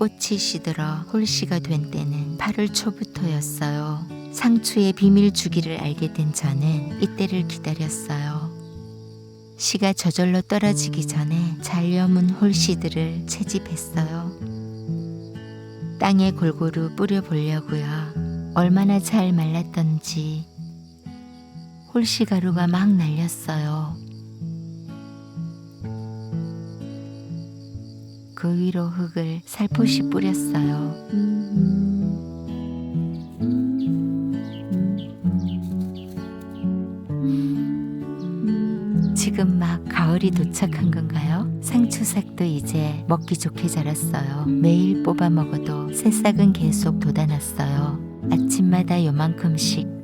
꽃이 시들어 홀씨가 된 때는 8월 초부터였어요. 상추의 비밀 주기를 알게 된 저는 이때를 기다렸어요. 씨가 저절로 떨어지기 전에 잘 여문 홀씨들을 채집했어요. 땅에 골고루 뿌려 보려고요. 얼마나 잘 말랐던지 홀씨 가루가 막 날렸어요. 그 위로 흙을 살포시 뿌렸어요. 지금 막 가을이 도착한 건가요? 상추색도 이제 먹기 좋게 자랐어요. 매일 뽑아 먹어도 새싹은 계속 돋아났어요. 아침마다 요만큼씩